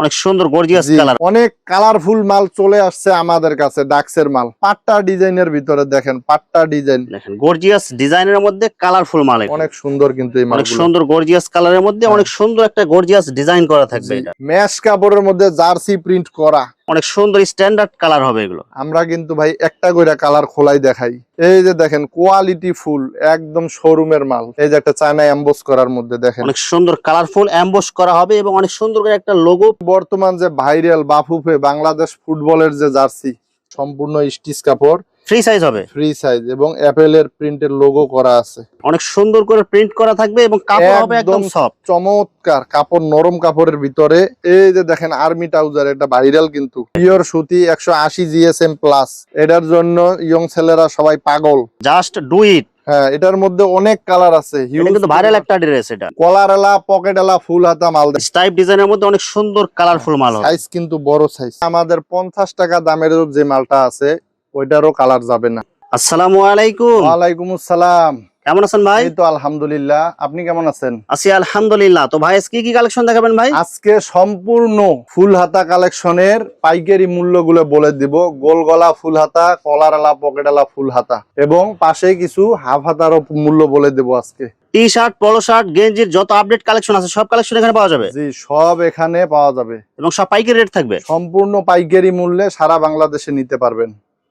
অনেক সুন্দর gorgeous colour অনেক কালারফুল মাল চলে আসছে আমাদের কাছে ডাক্সের মাল। পাট্টা ডিজাইনের ভিতরে দেখেন পাট্টা ডিজাইন। দেখেন গর্জিয়াস ডিজাইনের মধ্যে কালারফুল মাল অনেক সুন্দর কিন্তু এই অনেক সুন্দর গর্জিয়াস কালারের মধ্যে হ্যাঁ। অনেক সুন্দর একটা গর্জিয়াস ডিজাইন করা থাকবে এটা। ম্যাশ কাপড়ের মধ্যে জার্সি প্রিন্ট করা। অনেক সুন্দর স্ট্যান্ডার্ড কালার হবে এগুলো। আমরা কিন্তু ভাই একটা করে কালার খোলাই দেখাই। এই যে দেখেন কোয়ালিটি ফুল একদম শোরুমের মাল। এই যে একটা চায়না অ্যাম্বোস করার মধ্যে দেখেন। অনেক সুন্দর কালারফুল অ্যাম্বোস করা হবে এবং অনেক সুন্দর করে একটা লোগো বর্তমান যে ভাইরাল বাফুফে বাংলাদেশ ফুটবলের যে জার্সি সম্পূর্ণ স্টিচ কাপড় ফ্রি সাইজ হবে। ফ্রি সাইজ এবং অ্যাপেল অ্যাপেলের প্রিন্টের লোগো করা আছে। অনেক সুন্দর করে প্রিন্ট করা থাকবে এবং কাপড় হবে একদম সফট চমৎকার কাপড় নরম কাপড়ের ভিতরে। এই যে দেখেন আর্মি ট্রাউজার এটা ভাইরাল কিন্তু। পিওর সুতি একশো আশি জিএসএম প্লাস এটার জন্য ইয়ং ছেলেরা সবাই পাগল। জাস্ট ডু ইট হ্যাঁ এটার মধ্যে অনেক কালার আছে কিন্তু ভাইরাল একটা ড্রেস এটা। কলার এলা পকেট এলা ফুল হাতা মাল স্টাইপ ডিজাইনের মধ্যে অনেক সুন্দর কালারফুল মাল সাইজ কিন্তু বড় সাইজ আমাদের পঞ্চাশ টাকা দামের যে মালটা আছে ওইটারও কালার যাবে না। আসসালামু আলাইকুম। ওয়ালাইকুম আসসালাম। কেমন আছেন ভাই? তো আলহামদুলিল্লাহ। আপনি কেমন আছেন? আছি আলহামদুলিল্লাহ। তো ভাই আজকে কি কালেকশন দেখাবেন ভাই? আজকে সম্পূর্ণ ফুল হাতা কালেকশনের পাইকারি মূল্যগুলো বলে দিব। গোল গলা ফুল হাতা কলার আলা পকেট আলা ফুল হাতা এবং পাশে কিছু হাফ হাতারও মূল্য বলে দেব আজকে। টি শার্ট পলো শার্ট গেঞ্জির যত আপডেট কালেকশন আছে সব কালেকশন এখানে পাওয়া যাবে? জি সব এখানে পাওয়া যাবে। এবং সব পাইকারি রেট থাকবে? সম্পূর্ণ পাইকারি মূল্যে সারা বাংলাদেশে নিতে পারবেন।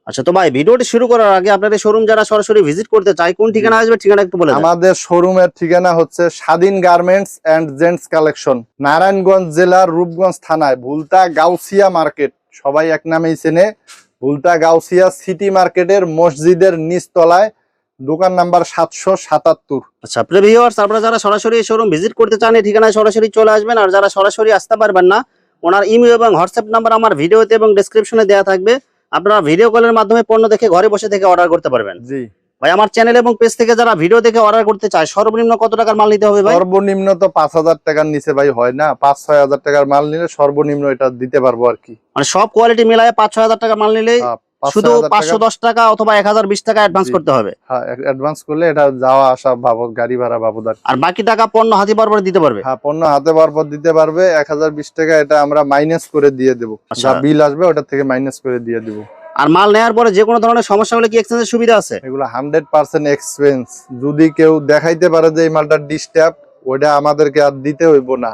আচ্ছা তো ভাই ভিডিওটি শুরু করার আগে আপনাদের শোরুম যারা সরাসরি ভিজিট করতে চায় কোন ঠিকানা আসবে ঠিকানা একটু বলে আমাদের শোরুমের ঠিকানা হচ্ছে Swadhin garments and gents collection Narayanganj জেলার রূপগঞ্জ থানায় ভুলতা গাউসিয়া মার্কেট সবাই এক নামেই চেনে ভুলতা গাউসিয়া সিটি মার্কেটের মসজিদের নিচতলায় দোকান নাম্বার সাতশো সাতাত্তর। আচ্ছা প্রিয় ভিউয়ার্স আপনারা যারা সরাসরি শোরুম ভিজিট করতে চান এই ঠিকানায় সরাসরি চলে আসবেন আর যারা সরাসরি আসতে পারবেন না ওনার ইমেল এবং হোয়াটসঅ্যাপ নাম্বার আমার ভিডিওতে এবং ডেসক্রিপশনে দেওয়া থাকবে। আপনারা ভিডিও কলের মাধ্যমে পণ্য দেখে ঘরে বসে থেকে অর্ডার করতে পারবেন। জি। ভাই আমার চ্যানেল এবং পেজ থেকে যারা ভিডিও দেখে অর্ডার করতে চায় সর্বনিম্ন কত টাকার মাল নিতে হবে ভাই? সর্বনিম্ন তো পাঁচ হাজার টাকার নিচে ভাই হয় না। পাঁচ ছয় হাজার টাকার মাল নিলে সর্বনিম্ন এটা দিতে পারব আর কি। মানে সব কোয়ালিটি মিলায় পাঁচ ছয় হাজার টাকা মাল নিলেই পাঁচ শুধু পাঁচশো টাকা। দশ টাকা অথবা এক হাজার বিশ টাকা অ্যাডভান্স করতে হবে। হ্যাঁ অ্যাডভান্স করলে এটা যাওয়া আসা বাবদ গাড়ি ভাড়া বাবদ আর বাকি টাকা পণ্য হাতি পর দিতে পারবে? হ্যাঁ পণ্য হাতে পর দিতে পারবে। এক হাজার বিশ টাকা এটা আমরা মাইনাস করে দিয়ে দেবো। আচ্ছা। যা বিল আসবে ওটা থেকে মাইনাস করে দিয়ে দেবো। আর মাল নেওয়ার পরে যে কোনো ধরনের সমস্যা হলে কি এক্সচেঞ্জের সুবিধা আছে? এগুলো হান্ড্রেড পার্সেন্ট এক্সপেন্স যদি কেউ দেখাইতে পারে যে এই মালটা ডিস্টার্ব ওইটা আমাদেরকে আর দিতে হইব না।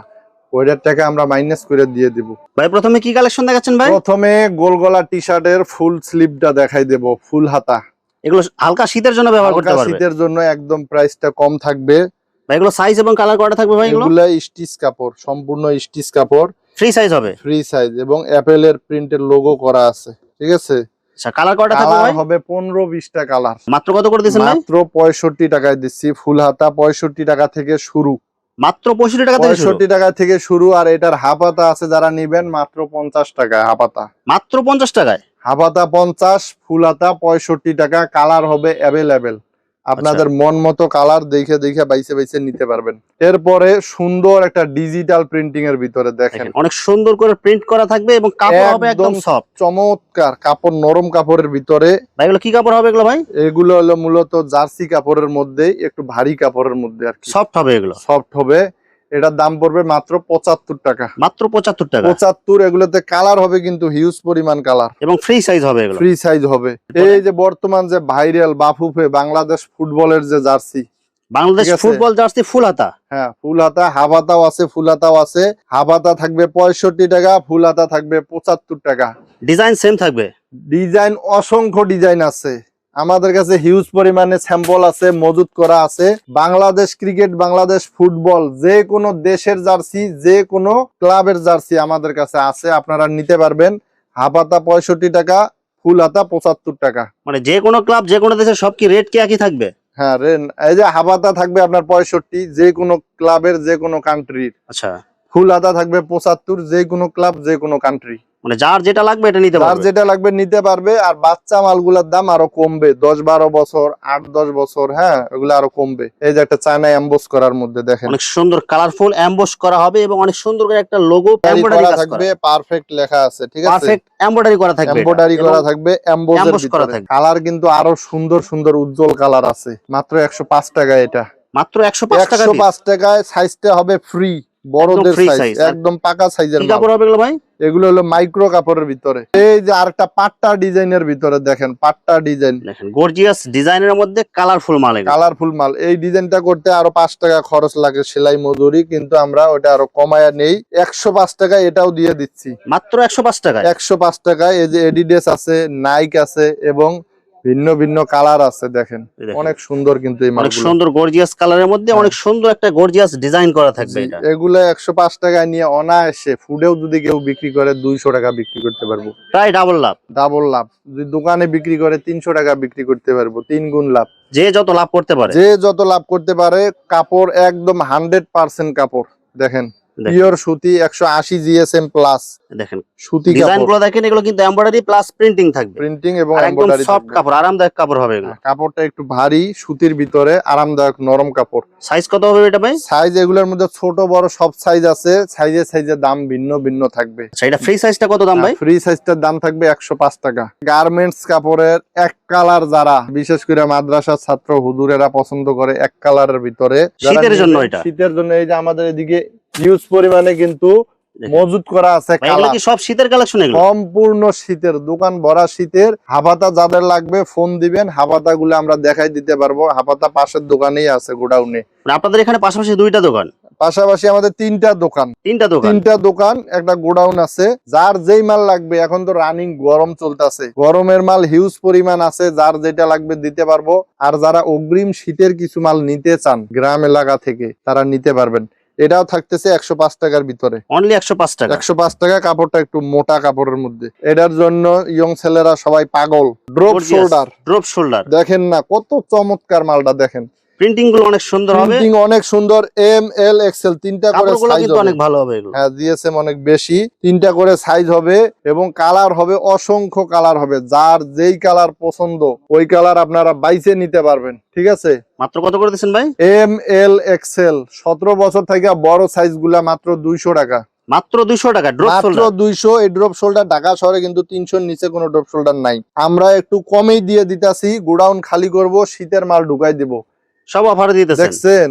ওইটার টাকা আমরা মাইনাস করে দিয়ে দিব। ভাই প্রথমে কি কালেকশন দেখাচ্ছেন ভাই? প্রথমে গোলগলা টি শার্টের ফুল স্লিভটা দেখাই দেব ফুল হাতা। এগুলো হালকা শীতের জন্য ব্যবহার করতে পারবে? শীতের জন্য একদম প্রাইসটা কম থাকবে। ভাই এগুলো সাইজ এবং কালার করা থাকবে ভাই এগুলো? স্টিচ কাপড় সম্পূর্ণ স্টিচ কাপড়। ফ্রি সাইজ হবে? ফ্রি সাইজ এবং অ্যাপেলের প্রিন্টের লোগো করা আছে ঠিক আছে? আচ্ছা কালার থাকবে কালার ভাই? হবে পনেরো বিশটা কালার মাত্র কত করে দিচ্ছেন মাত্র পঁয়ষট্টি টাকায় দিচ্ছি ফুল হাতা পঁয়ষট্টি টাকা থেকে শুরু। মাত্র পঁয়ষট্টি টাকা পঁয়ষট্টি টাকা থেকে শুরু আর এটার হাফাতা আছে যারা নিবেন মাত্র পঞ্চাশ টাকা হাফাতা মাত্র পঞ্চাশ টাকায়? হাফাতা পঞ্চাশ ফুলাতা পঁয়ষট্টি টাকা কালার হবে অ্যাভেলেবেল আপনাদের আচ্ছা। মন মতো কালার দেখে দেখে বাইসে বাইসে নিতে পারবেন। এরপরে সুন্দর একটা ডিজিটাল প্রিন্টিং এর ভিতরে দেখেন। অনেক সুন্দর করে প্রিন্ট করা থাকবে এবং কাপড় হবে একদম একদম সফট চমৎকার কাপড় নরম কাপড়ের ভিতরে। ভাই এগুলো কি কাপড় হবে এগুলো ভাই? এগুলো হলো মূলত জার্সি কাপড়ের মধ্যে একটু ভারী কাপড়ের মধ্যে আর কি। সফট হবে এগুলো। সফট হবে। এটার দাম পড়বে মাত্র পঁচাত্তর টাকা। মাত্র পঁচাত্তর টাকা। পঁচাত্তর এগুলোতে কালার হবে কিন্তু হিউজ পরিমাণ কালার। এবং ফ্রি সাইজ হবে ফ্রি সাইজ হবে। এই যে বর্তমান যে ভাইরাল বাফুফে বাংলাদেশ ফুটবলের যে jersey. Bangladesh football jersey full হাতা। হ্যাঁ ফুল হাতা হাফ হাতাও আছে ফুল হাতাও আছে। হাফ হাতা থাকবে পঁয়ষট্টি টাকা ফুল হাতা থাকবে পঁচাত্তর টাকা। ডিজাইন সেম থাকবে। ডিজাইন অসংখ্য ডিজাইন আছে। আমাদের কাছে হিউজ পরিমাণে স্যাম্পল আছে মজুত করা আছে। বাংলাদেশ ক্রিকেট বাংলাদেশ ফুটবল যে কোনো দেশের জার্সি যে কোনো ক্লাবের জার্সি আমাদের কাছে আছে আপনারা নিতে পারবেন। হাফ হাতা পঁয়ষট্টি টাকা ফুল হাতা পঁচাত্তর টাকা। মানে যে কোনো ক্লাব যে কোনো দেশের সব কি রেট কি একই থাকবে? হ্যাঁ রেন এই যে হাফ হাতা থাকবে আপনার পঁয়ষট্টি যে কোনো ক্লাবের যে কোনো কান্ট্রির আচ্ছা। ফুল হাতা থাকবে পঁচাত্তর যে কোনো ক্লাব যে কোনো কান্ট্রি মানে যার যেটা লাগবে এটা নিতে যার পারবে। যেটা লাগবে নিতে পারবে আর বাচ্চা মালগুলোর দাম আরও কমবে। দশ বারো বছর আট দশ বছর হ্যাঁ ওগুলো আরও কমবে। এই যে একটা চায়না এম্বোস করার মধ্যে দেখেন। অনেক সুন্দর কালারফুল অ্যাম্বস করা হবে এবং অনেক সুন্দর করে একটা লোগো এমব্রয়ডারি করা থাকবে পারফেক্ট লেখা আছে ঠিক আছে? পারফেক্ট এমব্রয়ডারি করা থাকবে। এমব্রয়ডারি করা থাকবে emboss করা থাকবে। কালার কিন্তু আরও সুন্দর সুন্দর উজ্জ্বল কালার আছে। মাত্র একশো পাঁচ টাকা এটা। মাত্র একশো পাঁচ টাকা একশো piece। পাঁচ টাকায় সাইজটা হবে ফ্রি বড়দের সাইজ একদম পাকা সাইজের কাপড় হবে ভাই? এগুলো হলো মাইক্রো কাপড়ের ভিতরে। এই যে আরেকটা পাট্টা ডিজাইনের ভিতরে দেখেন পাট্টা ডিজাইন। দেখেন গর্জিয়াস ডিজাইনের মধ্যে কালারফুল মাল কালারফুল মাল। এই ডিজাইনটা করতে আরও পাঁচ টাকা খরচ লাগে সেলাই মজুরি কিন্তু আমরা ওটা আরও কমায়া নেই। একশো পাঁচ টাকা এটাও দিয়ে দিচ্ছি। মাত্র একশো পাঁচ টাকায়? একশো পাঁচ টাকায় এই যে এডিডেস আছে নাইক আছে এবং ভিন্ন ভিন্ন কালার আছে দেখেন। অনেক সুন্দর কিন্তু এই অনেক সুন্দর গর্জিয়াস কালারের মধ্যে হ্যাঁ। অনেক সুন্দর একটা গর্জিয়াস ডিজাইন করা থাকবে এগুলো একশো পাঁচ টাকায় নিয়ে অনায়াসে ফুডেও যদি কেউ বিক্রি করে দুইশো টাকা বিক্রি করতে পারব। প্রায় ডাবল লাভ। ডাবল লাভ। যদি দোকানে বিক্রি করে তিনশো টাকা বিক্রি করতে পারব তিন গুণ লাভ। যে যত লাভ করতে পারে। যে যত লাভ করতে পারে কাপড় একদম হান্ড্রেড পার্সেন্ট কাপড় দেখেন। পিওর সুতি একশো আশি জিএসএম প্লাস দেখেন সুতি ডিজাইনগুলো দেখেন এগুলো কিন্তু এমব্রয়ডারি প্লাস প্রিন্টিং থাকবে। প্রিন্টিং এবং এমব্রয়ডারি সফট কাপড় আরামদায়ক কাপড় হবে এগুলো। কাপড়টা একটু ভারী সুতির ভিতরে আরামদায়ক নরম কাপড়। সাইজ কত হবে এটা ভাই? সাইজ এগুলোর মধ্যে ছোট বড় সব সাইজ আছে। সাইজে সাইজে দাম ভিন্ন ভিন্ন থাকবে। আচ্ছা এটা ফ্রি সাইজটা কত দাম ভাই? ফ্রি সাইজটার দাম থাকবে একশো পাঁচ টাকা। গার্মেন্টস কাপড়ের এক কালার যারা বিশেষ করে মাদ্রাসার ছাত্র হুজুরেরা পছন্দ করে এক কালারের ভিতরে শীতের জন্য এটা? শীতের জন্য এই যে আমাদের এদিকে হিউজ পরিমাণে কিন্তু মজুদ করা আছে কি সব শীতের কালেকশন এগুলো? সম্পূর্ণ শীতের দোকান ভরা শীতের। হাবাতা যাদের লাগবে ফোন দিবেন হাবাতা গুলো আমরা দেখাই দিতে পারব। হাবাতা পাশের দোকানেই আছে গোডাউনে। মানে আপনাদের এখানে পাশাপাশি দুইটা দোকান? পাশাপাশি আমাদের তিনটা দোকান। তিনটা দোকান? তিনটা দোকান একটা গোডাউন আছে। যার যেই মাল লাগবে এখন তো রানিং গরম চলতেছে। গরমের মাল হিউজ পরিমাণ আছে যার যেটা লাগবে দিতে পারব। আর যারা অগ্রিম শীতের কিছু মাল নিতে চান গ্রাম এলাকা থেকে তারা নিতে পারবেন। এটাও থাকতেছে একশো পাঁচ টাকার ভিতরে। অনলি একশো পাঁচ টাকা। একশো পাঁচ টাকা কাপড়টা একটু মোটা কাপড়ের মধ্যে। এটার জন্য ইয়ং ছেলেরা সবাই পাগল। ড্রপ শোল্ডার ড্রপ শোল্ডার দেখেন না কত চমৎকার মালটা দেখেন। প্রিন্টিংগুলো অনেক সুন্দর হবে। প্রিন্টিং অনেক সুন্দর এম এল এক্সেল তিনটা করে সাইজ কিন্তু অনেক ভালো হবে এগুলো। হ্যাঁ জিএসএম অনেক বেশি তিনটা করে সাইজ হবে এবং কালার হবে অসংখ্য কালার হবে। যার যেই কালার পছন্দ ওই কালার আপনারা বাইছে নিতে পারবেন ঠিক আছে? মাত্র কত করে দিচ্ছেন ভাই? এম এল এক্সেল সতেরো বছর থেকে বড় সাইজগুলা মাত্র দুইশো টাকা। মাত্র দুইশো টাকা ড্রপ মাত্র দুইশো এই ড্রপ শোল্ডার ঢাকা শহরে কিন্তু তিনশোর নিচে কোনো ড্রপ শোল্ডার নাই। আমরা একটু কমেই দিয়ে দিতাছি গোডাউন খালি করব শীতের মাল ঢুকাই দিব। সব অফারে দিতেছেন। দেখছেন?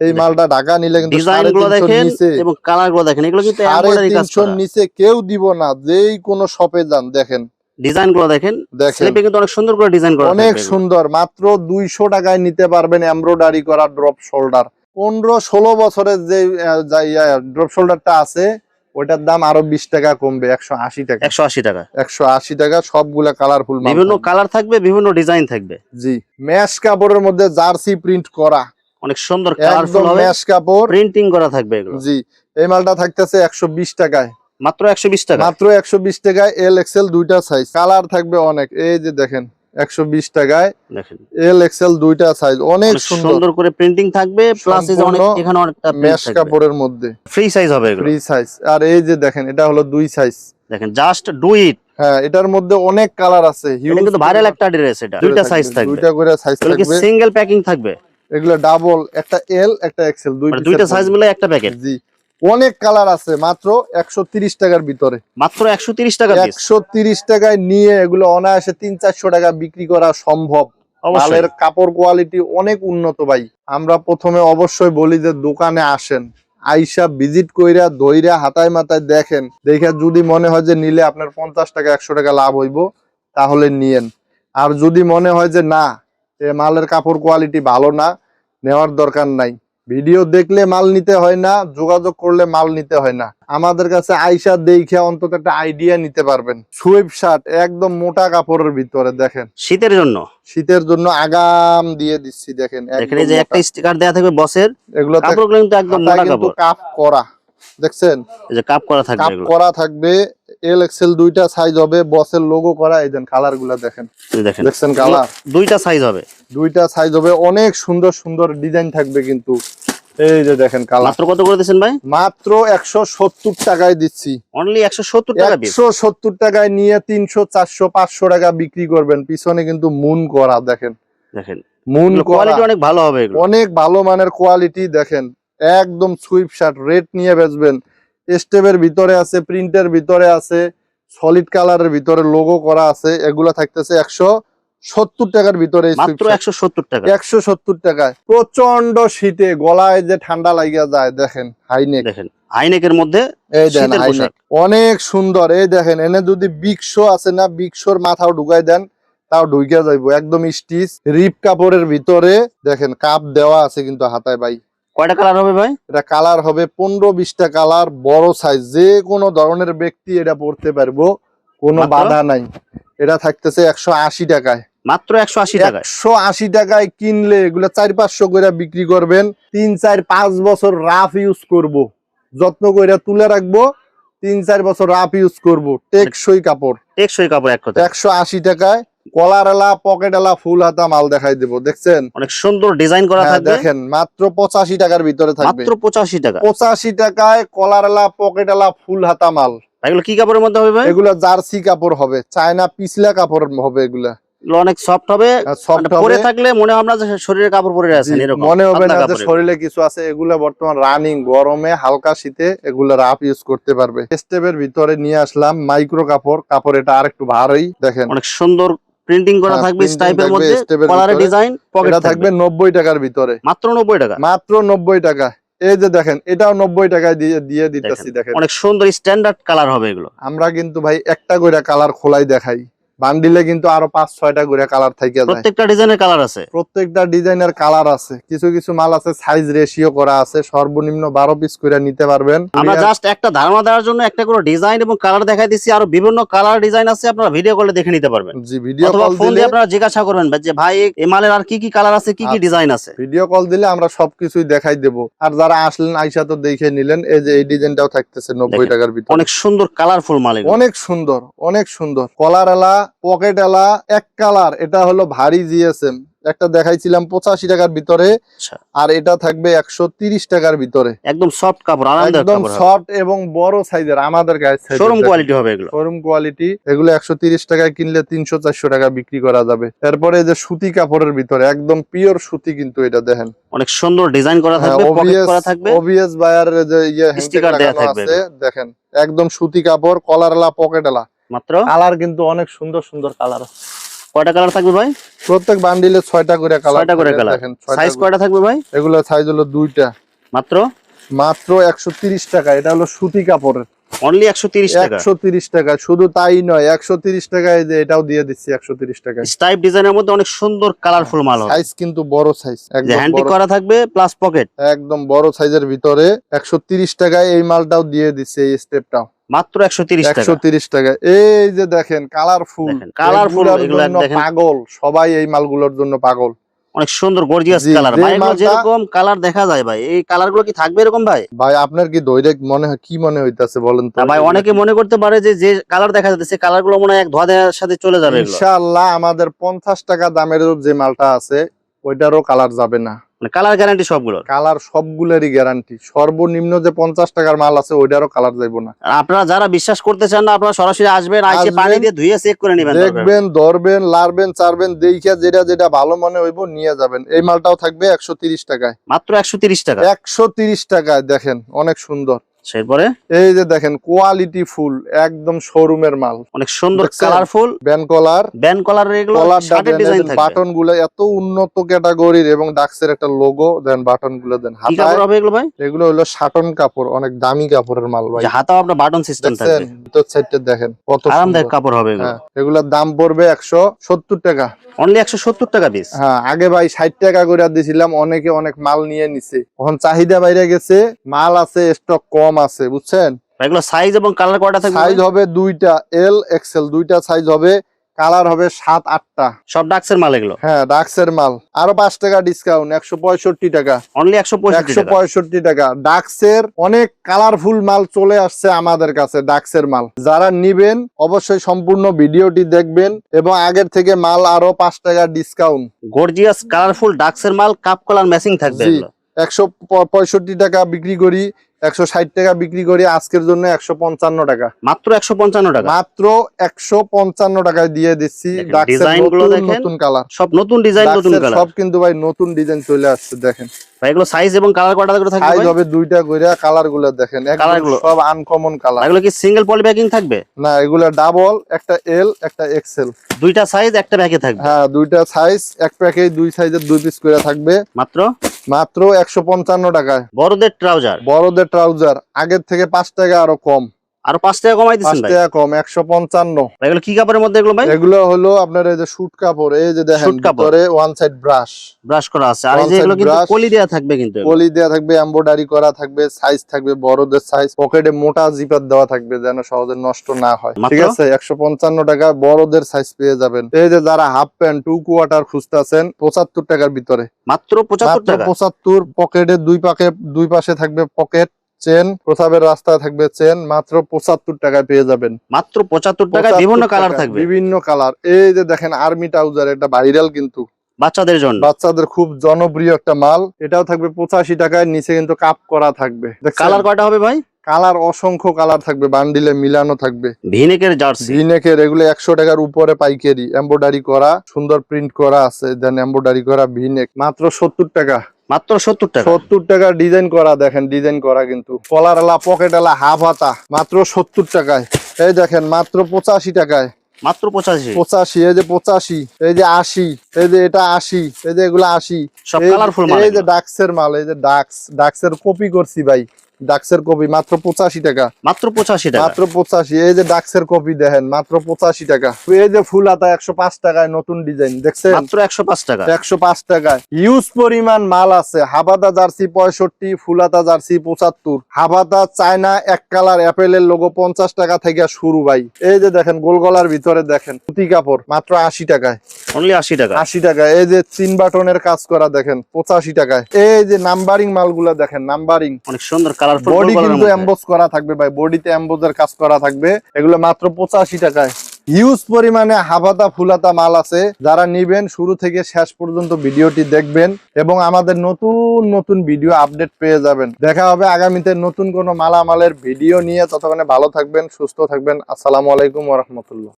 এই মালটা ঢাকা নিলে কিন্তু ডিজাইনগুলো দেখেন নিচে। এবং কালারগুলো দেখেন এগুলো কিন্তু এমব্রয়ডারি কাজ করা। নিচে কেউ দিব না যেই কোনো শপে যান দেখেন। ডিজাইনগুলো দেখেন স্লিপে কিন্তু অনেক সুন্দর করে ডিজাইন করা অনেক সুন্দর মাত্র দুইশো টাকায় নিতে পারবেন এমব্রয়ডারি করা ড্রপ শোল্ডার পনেরো ষোলো বছরের যে ড্রপ শোল্ডারটা আছে ওটার দাম আরও বিশ টাকা কমবে একশো আশি টাকা। একশো আশি টাকা। একশো আশি টাকা সবগুলা কালারফুল বিভিন্ন কালার থাকবে বিভিন্ন ডিজাইন থাকবে। জি ম্যাশ কাপড়ের মধ্যে জার্সি প্রিন্ট করা। অনেক সুন্দর কালারফুল হবে। ম্যাশ কাপড়। প্রিন্টিং করা থাকবে এগুলো। জি এই মালটা থাকতেছে একশো বিশ টাকায়। মাত্র একশো বিশ টাকা। মাত্র একশো বিশ টাকায় এল এক্সেল দুইটা সাইজ কালার থাকবে অনেক। এই যে দেখেন একশো বিশ টাকায়। দেখেন। এল এক্সেল দুইটা সাইজ অনেক অনেক সুন্দর। করে প্রিন্টিং থাকবে প্লাস অনেক এখানে অনেকটা ম্যাশ কাপড়ের মধ্যে। ফ্রি সাইজ হবে এগুলো। ফ্রি সাইজ আর এই যে দেখেন এটা হলো দুই সাইজ দেখেন জাস্ট ডু ইট হ্যাঁ এটার মধ্যে অনেক কালার আছে কিন্তু ভাইরাল একটা ড্রেস এটা। দুইটা সাইজ থাকবে দুইটা করে সাইজ থাকবে। সিঙ্গেল প্যাকিং থাকবে? এগুলো ডাবল একটা এল একটা এক্সেল মানে দুইটা সাইজ। মিলে একটা প্যাকেট জি। অনেক কালার আছে মাত্র একশো তিরিশ টাকার ভিতরে। মাত্র একশো তিরিশ টাকা একশো তিরিশ টাকায় নিয়ে এগুলো অনায়াসে তিন চারশো টাকা বিক্রি করা সম্ভব। মালের কাপড় কোয়ালিটি অনেক উন্নত ভাই। আমরা প্রথমে অবশ্যই বলি যে দোকানে আসেন। আইসা ভিজিট কইরা দইরা হাতায় মাথায় দেখেন। দেখে যদি মনে হয় যে নিলে আপনার পঞ্চাশ টাকা একশো টাকা লাভ হইব তাহলে নিয়েন। আর যদি মনে হয় যে না এ মালের কাপড় কোয়ালিটি ভালো না নেওয়ার দরকার নাই। ভিডিও দেখলে মাল নিতে হয় না যোগাযোগ করলে মাল নিতে হয় না। আমাদের কাছে আইসা দেখে অন্তত একটা আইডিয়া নিতে পারবেন। সুইপ শার্ট একদম মোটা কাপড়ের ভিতরে দেখেন। শীতের জন্য? শীতের জন্য আগাম দিয়ে দিচ্ছি দেখেন এখানে যে একটা স্টিকার দেওয়া থাকবে বসের এগুলো কাপড়গুলো কিন্তু একদম মোটা কাপড়। কাপ করা। দেখছেন? এই যে কাপ করা থাকবে কাপ করা থাকবে। এল এক্সেল দুইটা সাইজ হবে বসের লোগো করা এই দেন কালারগুলা দেখেন। দেখেন। দেখছেন কালার দুইটা সাইজ হবে। দুইটা সাইজ হবে অনেক সুন্দর সুন্দর ডিজাইন থাকবে কিন্তু। এই যে দেখেন কালার মাত্র কত করে দিচ্ছেন ভাই? মাত্র একশো সত্তর টাকায় দিচ্ছি। অনলি একশো সত্তর টাকা পিস একশো সত্তর টাকায় নিয়ে তিনশো চারশো পাঁচশো টাকা বিক্রি করবেন। পিছনে কিন্তু মুন করা দেখেন। দেখেন। মুন কোয়ালিটি অনেক ভালো হবে এগুলো। অনেক ভালো মানের কোয়ালিটি দেখেন। একদম সুইপ শার্ট রেড নিয়ে বেচবেন। স্টেপের ভিতরে আছে প্রিন্টের ভিতরে আছে সলিড কালারের ভিতরে লোগো করা আছে এগুলা থাকতেছে একশো সত্তর টাকার ভিতরে। একশো সত্তর টাকা। টাকায়। প্রচণ্ড শীতে গলায় যে ঠান্ডা লাগিয়া যায় দেখেন হাইনেক দেখেন হাইনেকের মধ্যে এই দেখেন হাইনেক অনেক সুন্দর এই দেখেন এনে যদি বিক্সো আছে না বিক্সোর মাথাও ঢুকাই দেন তাও ঢুকে যাইবো। একদম স্টিচ রিপ কাপড়ের ভিতরে দেখেন কাপ দেওয়া আছে কিন্তু হাতায় ভাই। কয়টা কালার হবে ভাই? এটা কালার হবে পনেরো বিশটা কালার বড় সাইজ যে কোনো ধরনের ব্যক্তি এটা পড়তে পারব কোনো বাধা নাই। এটা থাকতেছে একশো আশি টাকায়। মাত্র একশো আশি টাকায়? একশো আশি টাকায় কিনলে এগুলো চার পাঁচশো করে বিক্রি করবেন। তিন চার পাঁচ বছর রাফ ইউজ করব। যত্ন করে তুলে রাখব তিন চার বছর রাফ ইউজ করব। টেকসই কাপড়। টেকসই কাপড় এক কথা একশো আশি টাকায় কলার এলা পকেট এলা ফুল হাতা মাল দেখাই দেবো দেখছেন? অনেক সুন্দর ডিজাইন করা হ্যাঁ, থাকবে। দেখেন মাত্র পঁচাশি টাকার ভিতরে থাকবে। মাত্র পঁচাশি টাকা। পঁচাশি টাকায় কলার এলা পকেট এলা ফুল হাতা মাল। এগুলো কি কাপড়ের মধ্যে হবে ভাই? এগুলা জার্সি কাপড় হবে চায়না পিছলা কাপড় হবে এগুলা। এগুলো অনেক সফট হবে। মানে পরে থাকলে মনে হবে না যে শরীরে কাপড় পরে আছেন এরকম মনে হবে না যে শরীরে কিছু আছে এগুলা বর্তমান রানিং গরমে হালকা শীতে এগুলা রাফ ইউজ করতে পারবে। স্টেপের ভিতরে নিয়ে আসলাম মাইক্রো কাপড় কাপড় এটা আর একটু ভারী দেখেন। অনেক সুন্দর প্রিন্টিং করা হ্যাঁ, থাকবে স্টাইপের থাকবে, মধ্যে ভিতরে। ডিজাইন পকেট থাকবে। থাকবে নব্বই টাকার ভিতরে। মাত্র নব্বই টাকা। মাত্র নব্বই টাকা। এই যে দেখেন এটাও নব্বই টাকায় দিয়ে দিয়ে দিতেছি দেখেন। অনেক সুন্দর স্ট্যান্ডার্ড কালার হবে এগুলো। আমরা কিন্তু ভাই একটা কইরা কালার খোলাই দেখাই। বান্ডিলে কিন্তু আরও পাঁচ ছয়টা করে কালার থাকে প্রত্যেকটা ডিজাইনের কালার আছে? প্রত্যেকটা ডিজাইনের কালার আছে। কিছু কিছু মাল আছে সাইজ রেশিও করা আছে। সর্বনিম্ন বারো পিস করে নিতে পারবেন। আমরা জাস্ট একটা ধারণা দেওয়ার জন্য একটা করে ডিজাইন এবং কালার দেখাই দিচ্ছি আরও বিভিন্ন কালার ডিজাইন আছে আপনারা ভিডিও কলে দেখে নিতে পারবেন। জি ভিডিও কল ফোন দিলে দিয়ে আপনারা জিজ্ঞাসা করবেন যে ভাই এই মালের আর কি কি কালার আছে কি কি আচ্ছা। ডিজাইন আছে? ভিডিও কল দিলে আমরা সবকিছুই দেখাই দেব। আর যারা আসলেন আইসা তো দেখে নিলেন এই যে এই ডিজাইনটাও থাকতেছে নব্বই টাকার ভিতরে। অনেক সুন্দর কালারফুল মাল অনেক সুন্দর অনেক সুন্দর। কলার এলা পকেট এলা এক কালার এটা হলো ভারী জিএসএম একটা দেখাইছিলাম পঁচাশি টাকার ভিতরে আচ্ছা। আর এটা থাকবে একশো তিরিশ টাকার ভিতরে। একদম সফট কাপড় একদম সফট এবং বড় সাইজের আমাদের শোরুম কোয়ালিটি হবে এগুলো। শোরুম কোয়ালিটি এগুলো একশো তিরিশ টাকায় কিনলে তিনশো চারশো টাকা বিক্রি করা যাবে। তারপরে এই যে সুতি কাপড়ের ভিতরে একদম পিওর সুতি কিন্তু এটা দেখেন। অনেক সুন্দর ডিজাইন করা হ্যাঁ, থাকবে পকেট করা থাকবে। ওবিএস বায়ারের যে ইয়ে দেয়া থাকবে। দেখেন। একদম সুতি কাপড় কলারলা পকেটলা মাত্র? কালার কিন্তু অনেক সুন্দর সুন্দর কালার কয়টা কালার থাকবে ভাই? প্রত্যেক বান্ডিলে ছয়টা করে কালার ছয়টা করে কালার। সাইজ কয়টা থাকবে ভাই? এগুলো সাইজ হলো দুইটা। মাত্র? মাত্র একশো তিরিশ টাকা এটা হলো সুতি কাপড়ের। অনলি একশো তিরিশ টাকা? একশো তিরিশ টাকা শুধু তাই নয় একশো তিরিশ টাকায় যে এটাও দিয়ে দিচ্ছি একশো তিরিশ টাকায়। স্টাইপ ডিজাইনের মধ্যে অনেক সুন্দর কালারফুল মাল সাইজ কিন্তু বড় সাইজ একদম হ্যান্ডি করা থাকবে প্লাস পকেট একদম বড় সাইজের ভিতরে একশো তিরিশ টাকায় এই মালটাও দিয়ে দিচ্ছে এই স্টেপটাও মাত্র একশো তিরিশ টাকা। একশো তিরিশ টাকা। এই যে দেখেন কালারফুল এগুলো পাগল। সবাই এই মালগুলোর জন্য পাগল। অনেক সুন্দর গর্জিয়াস কালার ভাই যেরকম কালার দেখা যায় ভাই এই কালারগুলো কি থাকবে এরকম ভাই? ভাই আপনার কি দৈরেক মনে হয় কি মনে হইতাছে বলেন তো? ভাই অনেকে মনে করতে পারে যে যে কালার দেখা যাচ্ছে কালারগুলো মনে হয় এক ধোয়া দেওয়ার সাথে চলে যাবে ইনশাআল্লাহ আমাদের পঞ্চাশ টাকা দামের যে মালটা আছে ওইটারও কালার যাবে না। কালার গ্যারান্টি সবগুলো কালার সবগুলোরই গ্যারান্টি সর্বনিম্ন যে পঞ্চাশ টাকার মাল আছে ওইটারও কালার যাইব না। আপনারা যারা বিশ্বাস করতে চান না আপনারা সরাসরি আসবেন আইসে পানি দিয়ে ধুয়ে চেক করে নেবেন দেখবেন ধরবেন লারবেন চারবেন দেখিয়া যেটা যেটা ভালো মনে হইব নিয়ে যাবেন। এই মালটাও থাকবে একশো তিরিশ টাকায়। মাত্র একশো তিরিশ টাকা। একশো তিরিশ টাকায় দেখেন অনেক সুন্দর। সেরপরে এই যে দেখেন কোয়ালিটি ফুল একদম শোরুমের মাল। অনেক সুন্দর colourful ban collar ban collar এগুলো শার্টের ডিজাইন থাকবে বাটনগুলো এত উন্নত ক্যাটাগরির এবং ডাক্সের একটা লোগো দেন বাটনগুলো দেন কি কাপড় হবে এগুলো ভাই? এগুলো হলো সাটন কাপড় অনেক দামি কাপড়ের মাল ভাই। হাতাও আপনার বাটন সিস্টেম ভিতর সাইডটা দেখেন কত আরামদায়ক কাপড় হবে এগুলো। হ্যাঁ এগুলোর দাম পড়বে একশো সত্তর টাকা। অনলি একশো সত্তর টাকা পিস হ্যাঁ আগে ভাই ষাট টাকা করে দিছিলাম অনেকে অনেক মাল নিয়ে নিছে। এখন চাহিদা বাইরে গেছে মাল আছে স্টক কম আছে বুঝছেন? এগুলো সাইজ এবং কালার কয়টা থাকবে সাইজ হবে দুইটা এল এক্সেল দুইটা সাইজ হবে কালার হবে সাত আটটা। সব ডাক্সের মাল এগুলো? হ্যাঁ ডাক্সের মাল। আরও পাঁচ টাকা ডিসকাউন্ট একশো পঁয়ষট্টি টাকা। অনলি একশো পঁয়ষট্টি একশো টাকা? পঁয়ষট্টি টাকা। ডাক্সের অনেক কালারফুল মাল চলে আসছে আমাদের কাছে ডাক্সের মাল। যারা নিবেন অবশ্যই সম্পূর্ণ ভিডিওটি দেখবেন এবং আগের থেকে মাল আরও পাঁচ টাকা ডিসকাউন্ট গর্জিয়াস কালারফুল ডাক্সের মাল কাপ কলার ম্যাচিং থাকবে একশো পঁয়ষট্টি টাকা বিক্রি করি একশো ষাট টাকা বিক্রি করি আজকের জন্য একশো পঞ্চান্ন টাকা। মাত্র একশো পঞ্চান্ন টাকা? মাত্র একশো পঞ্চান্ন টাকায় দিয়ে দিচ্ছি। নতুন কালার সব নতুন ডিজাইন নতুন কালার সব কিন্তু ভাই নতুন ডিজাইন চলে আসছে দেখেন। এগুলো সাইজ এবং কালার কটা করে থাকবে সাইজ হবে দুইটা করে কালারগুলো দেখেন একদম সব আনকমন কালার এগুলো কি সিঙ্গেল পলি প্যাকিং থাকবে? না এগুলা ডাবল একটা এল একটা এক্সেল দুইটা সাইজ একটা থাকবে? হ্যাঁ দুইটা সাইজ এক দুই সাইজের দুই পিস করে থাকবে। মাত্র? মাত্র একশো পঞ্চান্ন টাকায়। বড়দের ট্রাউজার। বড়দের ট্রাউজার। আগের থেকে পাঁচ টাকা আরও কম। আরও পাঁচ টাকা কমাই দিচ্ছেন ভাই? টাকা কম একশো পঞ্চান্ন। ভাই, এগুলো কি কাপড়ের মধ্যে এগুলো ভাই? এগুলো হলো আপনার এই যে শুট কাপড় এই যে দেখেন ভিতরে ওয়ান সাইড ব্রাশ ব্রাশ করা আছে। আর এই যে এগুলো কিন্তু কলি দেওয়া থাকবে কিন্তু। পলি দেওয়া থাকবে এমব্রয়ডারি করা থাকবে সাইজ থাকবে বড়দের সাইজ পকেটে মোটা জিপার দেওয়া থাকবে যেন সহজে নষ্ট না হয়। ঠিক আছে? একশো পঞ্চান্ন টাকা বড়দের সাইজ পেয়ে যাবেন। এই যে যারা হাফ প্যান্ট টু কোয়ার্টার খুঁজতেছেন পঁচাত্তর টাকার ভিতরে। মাত্র পঁচাত্তর মাত্র টাকা? পঁচাত্তর পকেটের দুই পাকে দুই পাশে থাকবে পকেট চেন প্রসাবের রাস্তায় থাকবে চেন মাত্র পঁচাত্তর টাকায় পেয়ে যাবেন। মাত্র পঁচাত্তর টাকায় বিভিন্ন কালার থাকবে। বিভিন্ন কালার। এই যে দেখেন আর্মি ট্রাউজার এটা ভাইরাল কিন্তু। বাচ্চাদের জন্য। বাচ্চাদের খুব জনপ্রিয় একটা মাল। এটাও থাকবে পঁচাশি টাকায় নিচে কিন্তু কাপ করা থাকবে। কালার কয়টা হবে ভাই? কালার অসংখ্য কালার থাকবে বান্ডিলে মিলানো থাকবে। ভিনেকের জার্সি। ভিনেকের এগুলো একশো টাকার উপরে পাইকারি। এম্ব্রয়ডারি করা সুন্দর প্রিন্ট করা আছে। দেন এম্ব্রয়ডারি করা ভিনেক। মাত্র সত্তর টাকা। মাত্র সত্তর টাকা। সত্তর টাকা ডিজাইন করা দেখেন ডিজাইন করা কিন্তু। কলার এলা পকেট এলা হাফ হাতা মাত্র সত্তর টাকায়। এই দেখেন মাত্র পঁচাশি টাকায়। মাত্র পঁচাশি। পঁচাশি এই যে পঁচাশি এই যে আশি এই যে এটা আশি এই যে এগুলো আশি। এই যে ডাক্সের মাল এই যে ডাক্স ডাক্সের কপি করছি ভাই। ডাক্সের কপি মাত্র পঁচাশি টাকা। মাত্র পঁচাশি টাকা। মাত্র পঁচাশি এই যে ডাক্সের কপি দেখেন মাত্র পঁচাশি টাকা। এই যে ফুল হাতা একশো পাঁচ টাকায় নতুন ডিজাইন দেখছেন? মাত্র একশো পাঁচ টাকা। একশো পাঁচ টাকায়। হিউজ পরিমাণ মাল আছে। হাবাদা জার্সি পঁয়ষট্টি ফুলাতা জার্সি পঁচাত্তর। হাবাদা চায়না এক কালার অ্যাপেলের লোগো পঞ্চাশ টাকা থেকে শুরু ভাই। এই যে দেখেন গোলগলার ভিতরে দেখেন সুতি কাপড় মাত্র আশি টাকায়। অনলি আশি টাকা। আশি টাকা এই যে তিন বাটনের কাজ করা দেখেন পঁচাশি টাকায়। এই যে নাম্বারিং মালগুলা দেখেন নাম্বারিং অনেক সুন্দর কালারফুল বডি কিন্তু করা থাকবে ভাই বডিতে এমবোজের কাজ করা থাকবে। এগুলো মাত্র পঁচাশি টাকায়। হিউজ পরিমাণে হাবাতা ফুলাতা মাল আছে। যারা নিবেন শুরু থেকে শেষ পর্যন্ত ভিডিওটি দেখবেন এবং আমাদের নতুন নতুন ভিডিও আপডেট পেয়ে যাবেন। দেখা হবে আগামীতে নতুন কোনো মালামালের ভিডিও নিয়ে। ততক্ষণে ভালো থাকবেন সুস্থ থাকবেন। আসসালামু আলাইকুম ওরহমতুল্লাহ